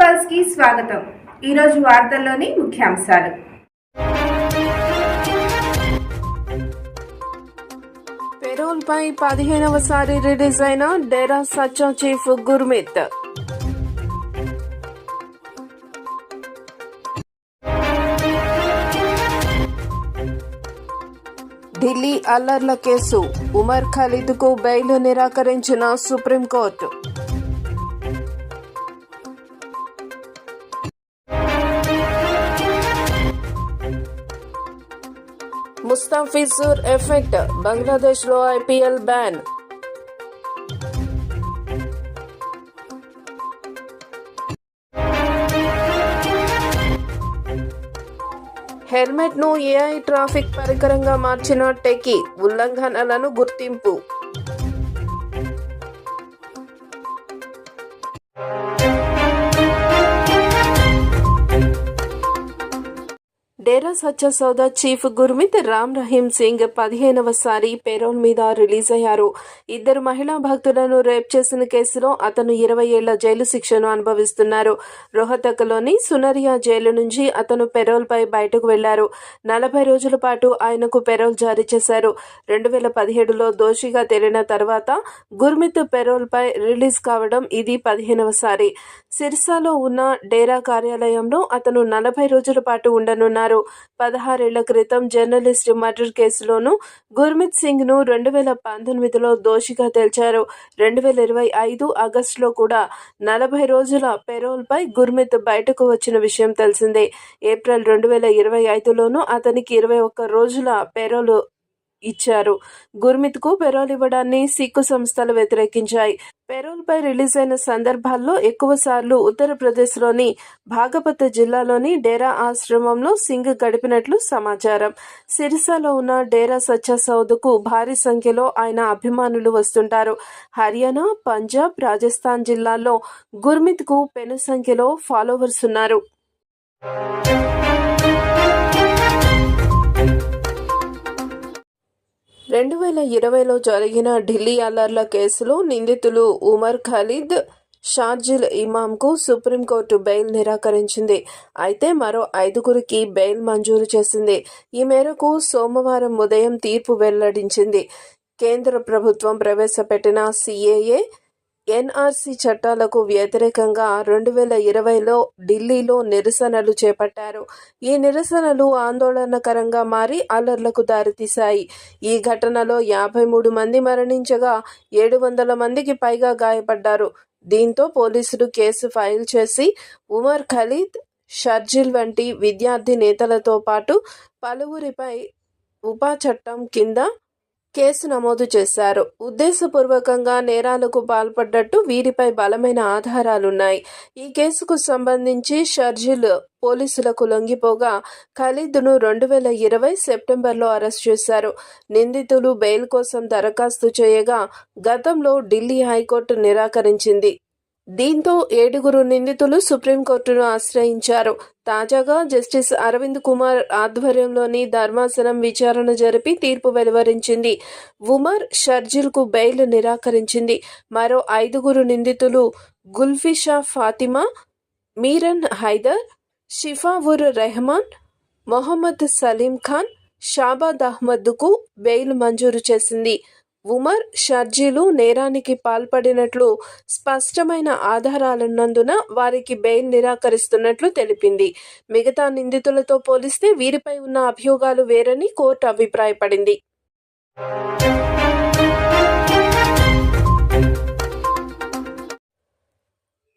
పల్స్కి స్వాగతం. ఈరోజు వార్తల్లోని ముఖ్యాంశాలు. పెరోల్ పై పదిహేనవసారి రిలీజ్ అయిన డేరా సచ్చా చీఫ్ గుర్మిత్. ఢిల్లీ అల్లర్ల కేసు. ఉమర్ ఖలీద్కు బెయిల్ నిరాకరించిన సుప్రీంకోర్టు. ముస్తాఫిజుర్ ఎఫెక్ట్ బంగ్లాదేశ్లో ఐపీఎల్ బ్యాన్. హెల్మెట్ను ఏఐ ట్రాఫిక్ పరికరంగా మార్చిన టెకీ ఉల్లంఘనలను గుర్తింపు. స్వచ్ఛ సచ్చ సౌదా చీఫ్ గుర్మిత్ రామ్ రహీం సింగ్ పదిహేనవసారి పేరోల్ మీద రిలీజ్ అయ్యారు. ఇద్దరు మహిళా భక్తులను రేప్ చేసిన కేసులో అతను ఇరవై ఏళ్ళ జైలు శిక్షను అనుభవిస్తున్నారు. రోహతక్లోని సునరియా జైలు నుంచి అతను పెరోల్పై బయటకు వెళ్ళారు. నలభై రోజుల పాటు ఆయనకు పెరోల్ జారీ చేశారు. రెండు వేల పదిహేడులో దోషిగా తేలిన తర్వాత గుర్మిత్ పెరోల్పై రిలీజ్ కావడం ఇది పదిహేనవసారి సిర్సాలో ఉన్న డేరా కార్యాలయంలో అతను నలభై రోజుల పాటు ఉండనున్నారు. పదహారేళ్ళ క్రితం జర్నలిస్ట్ మర్డర్ కేసులోనూ గుర్మిత్ సింగ్ను రెండు వేల పంతొమ్మిదిలో దోషిగా తేల్చారు. రెండు వేల ఇరవై ఐదు ఆగస్టులో కూడా నలభై రోజుల పెరోల్ పై గుర్మిత్ బయటకు వచ్చిన విషయం తెలిసిందే. ఏప్రిల్ రెండు వేల ఇరవై ఐదులోనూ అతనికి ఇరవై ఒక్క రోజుల పెరోల్ ఇచ్చారు. గుర్మిత్కు పెరోల్ ఇవ్వడాన్ని సిక్కు సంస్థలు వ్యతిరేకించాయి. పెరోల్ పై రిలీజ్ అయిన సందర్భాల్లో ఎక్కువ సార్లు ఉత్తరప్రదేశ్లోని భాగపత జిల్లాలోని డేరా ఆశ్రమంలో సింగ్ గడిపినట్లు సమాచారం. సిరిసాలో ఉన్న డేరా సచ్చా సౌద్కు భారీ సంఖ్యలో ఆయన అభిమానులు వస్తుంటారు. హర్యానా పంజాబ్ రాజస్థాన్ జిల్లాల్లో గుర్మిత్కు పెను సంఖ్యలో ఫాలోవర్స్ ఉన్నారు. రెండు వేల ఇరవైలో జరిగిన ఢిల్లీ అల్లర్ల కేసులో నిందితులు ఉమర్ ఖలీద్ షార్జిల్ ఇమామ్కు సుప్రీంకోర్టు బెయిల్ నిరాకరించింది. అయితే మరో ఐదుగురికి బెయిల్ మంజూరు చేసింది. ఈ మేరకు సోమవారం ఉదయం తీర్పు వెల్లడించింది. కేంద్ర ప్రభుత్వం ప్రవేశపెట్టిన సిఏఏ ఎన్ఆర్సీ చట్టాలకు వ్యతిరేకంగా రెండు వేల ఇరవైలో ఢిల్లీలో నిరసనలు చేపట్టారు. ఈ నిరసనలు ఆందోళనకరంగా మారి అల్లర్లకు దారితీశాయి. ఈ ఘటనలో యాభై మూడు మంది మరణించగా ఏడు వందల మందికి పైగా గాయపడ్డారు. దీంతో పోలీసులు కేసు ఫైల్ చేసి ఉమర్ ఖలీద్ షర్జిల్ వంటి విద్యార్థి నేతలతో పాటు పలువురిపై ఉపా చట్టం కింద కేసు నమోదు చేశారు. ఉద్దేశపూర్వకంగా నేరాలకు పాల్పడ్డట్టు వీరిపై బలమైన ఆధారాలున్నాయి. ఈ కేసుకు సంబంధించి షర్జిల్ పోలీసులకు లొంగిపోగా ఖలీద్ను రెండు వేల ఇరవై సెప్టెంబర్లో అరెస్ట్ చేశారు. నిందితులు బెయిల్ కోసం దరఖాస్తు చేయగా గతంలో ఢిల్లీ హైకోర్టు నిరాకరించింది. దీంతో ఏడుగురు నిందితులు సుప్రీంకోర్టును ఆశ్రయించారు. తాజాగా జస్టిస్ అరవింద్ కుమార్ ఆధ్వర్యంలోని ధర్మాసనం విచారణ జరిపి తీర్పు వెలువరించింది. ఉమర్ షర్జిల్కు బెయిల్ నిరాకరించింది. మరో ఐదుగురు నిందితులు గుల్ఫిషా ఫాతిమా మీరన్ హైదర్ షిఫావుర్ రెహమాన్ మొహమ్మద్ సలీం ఖాన్ షాబాద్ అహ్మద్కు బెయిల్ మంజూరు చేసింది. ఉమర్ షర్జీలు నేరానికి పాల్పడినట్లు స్పష్టమైన ఆధారాలున్నందున వారికి బెయిల్ నిరాకరిస్తున్నట్లు తెలిపింది. మిగతా నిందితులతో పోలిస్తే వీరిపై ఉన్న అభియోగాలు వేరని కోర్టు అభిప్రాయపడింది.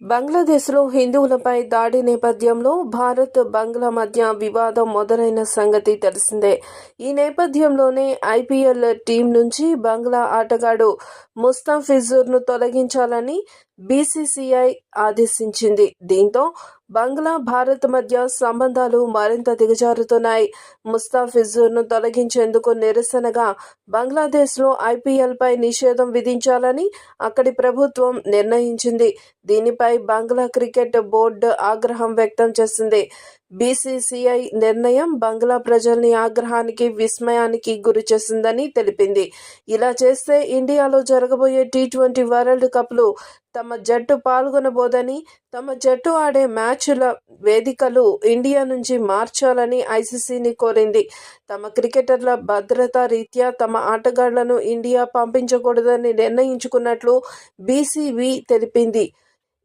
బంగ్లాదేశ్లో హిందువులపై దాడి నేపథ్యంలో భారత్ బంగ్లా మధ్య వివాదం మొదలైన సంగతి తెలిసిందే. ఈ నేపథ్యంలోనే ఐపీఎల్ టీం నుంచి బంగ్లా ఆటగాడు ముస్తాఫిజుర్ను తొలగించాలని బీసీసీఐ ఆదేశించింది. దీంతో బంగ్లా భారత్ మధ్య సంబంధాలు మరింత దిగజారుతున్నాయి. ముస్తాఫిజుర్ను తొలగించేందుకు నిరసనగా బంగ్లాదేశ్లో ఐపీఎల్పై నిషేధం విధించాలని అక్కడి ప్రభుత్వం నిర్ణయించింది. దీనిపై బంగ్లా క్రికెట్ బోర్డు ఆగ్రహం వ్యక్తం చేసింది. బీసీసీఐ నిర్ణయం బంగ్లా ప్రజల్ని ఆగ్రహానికి విస్మయానికి గురి చేసిందని తెలిపింది. ఇలా చేస్తే ఇండియాలో జరగబోయే టీ ట్వంటీ వరల్డ్ కప్లు తమ జట్టు పాల్గొనబోదని తమ జట్టు ఆడే మ్యాచ్ల వేదికలు ఇండియా నుంచి మార్చాలని ఐసీసీని కోరింది. తమ క్రికెటర్ల భద్రతా రీత్యా తమ ఆటగాళ్ళను ఇండియా పంపించకూడదని నిర్ణయించుకున్నట్లు బీసీబీ తెలిపింది.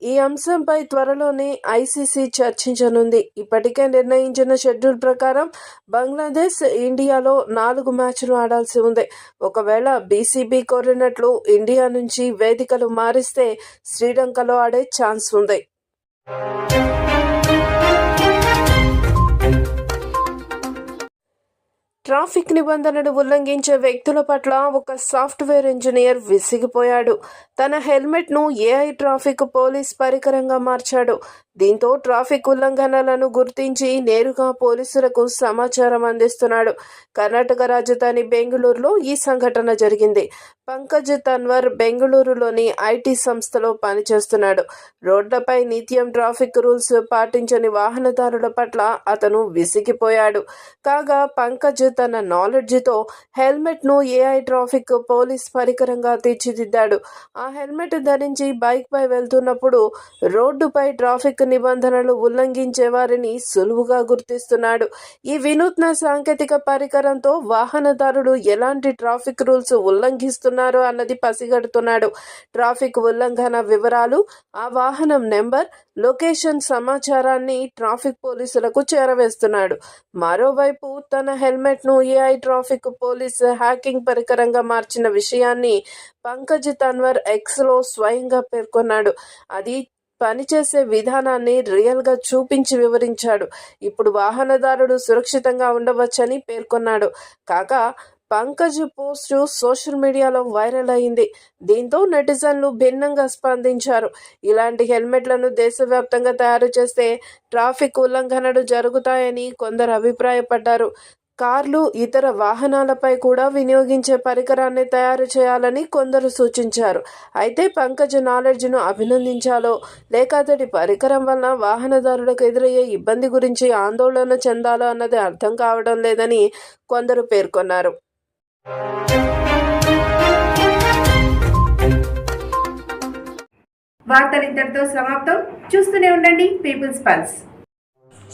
ఈ అంశంపై త్వరలోనే ఐసీసీ చర్చించనుంది. ఇప్పటికే నిర్ణయించిన షెడ్యూల్ ప్రకారం బంగ్లాదేశ్ ఇండియాలో నాలుగు మ్యాచ్లు ఆడాల్సి ఉంది. ఒకవేళ బీసీబీ కోరినట్లు ఇండియా నుంచి వేదికలు మారిస్తే శ్రీలంకలో ఆడే ఛాన్స్ ఉంది. ట్రాఫిక్ నిబంధనలు ఉల్లంఘించే వ్యక్తుల పట్ల ఒక సాఫ్ట్వేర్ ఇంజనీర్ విసిగిపోయాడు. తన హెల్మెట్ను ఏఐ ట్రాఫిక్ పోలీస్ పరికరంగా మార్చాడు. దీంతో ట్రాఫిక్ ఉల్లంఘనలను గుర్తించి నేరుగా పోలీసులకు సమాచారం అందిస్తున్నాడు. కర్ణాటక రాజధాని బెంగళూరులో ఈ సంఘటన జరిగింది. పంకజ్ తన్వర్ బెంగళూరులోని ఐటీ సంస్థలో పనిచేస్తున్నాడు. రోడ్లపై నిత్యం ట్రాఫిక్ రూల్స్ పాటించని వాహనదారుల పట్ల అతను విసిగిపోయాడు. కాగా పంకజ్ తన నాలెడ్జ్తో హెల్మెట్ను ఏఐ ట్రాఫిక్ పోలీస్ పరికరంగా తీర్చిదిద్దాడు. ఆ హెల్మెట్ ధరించి బైక్పై వెళ్తున్నప్పుడు రోడ్డుపై ట్రాఫిక్ నిబంధనలు ఉల్లంఘించే వారిని సులువుగా గుర్తిస్తున్నాడు. ఈ వినూత్న సాంకేతిక పరికరంతో వాహనదారుడు ఎలాంటి ట్రాఫిక్ రూల్స్ ఉల్లంఘిస్తున్నారో అన్నది పసిగడుతున్నాడు. ట్రాఫిక్ ఉల్లంఘన వివరాలు ఆ వాహనం నెంబర్ లొకేషన్ సమాచారాన్ని ట్రాఫిక్ పోలీసులకు చేరవేస్తున్నాడు. మరోవైపు తన హెల్మెట్ను ఏఐ ట్రాఫిక్ పోలీస్ హ్యాకింగ్ పరికరంగా మార్చిన విషయాన్ని పంకజ్ తన్వర్ ఎక్స్లో స్వయంగా పేర్కొన్నాడు. అది పనిచేసే విధానాన్ని రియల్గా చూపించి వివరించాడు. ఇప్పుడు వాహనదారుడు సురక్షితంగా ఉండవచ్చని పేర్కొన్నాడు. కాగా పంకజ్ పోస్టు సోషల్ మీడియాలో వైరల్ అయింది. దీంతో నెటిజన్లు భిన్నంగా స్పందించారు. ఇలాంటి హెల్మెట్లను దేశవ్యాప్తంగా తయారు చేస్తే ట్రాఫిక్ ఉల్లంఘనలు జరుగుతాయని కొందరు అభిప్రాయపడ్డారు. కార్లు ఇతర వాహనాలపై కూడా వినియోగించే పరికరాన్ని తయారు చేయాలని కొందరు సూచించారు. అయితే పంకజ్ నాలెడ్జ్ను అభినందించాలో లేక అతడి పరికరం వలన వాహనదారులకు ఎదురయ్యే ఇబ్బంది గురించి ఆందోళన చెందాలో అన్నది అర్థం కావడం లేదని కొందరు పేర్కొన్నారు. వార్తలు ఇంతటితో సమాప్తం. చూస్తూనే ఉండండి. People's Pulse.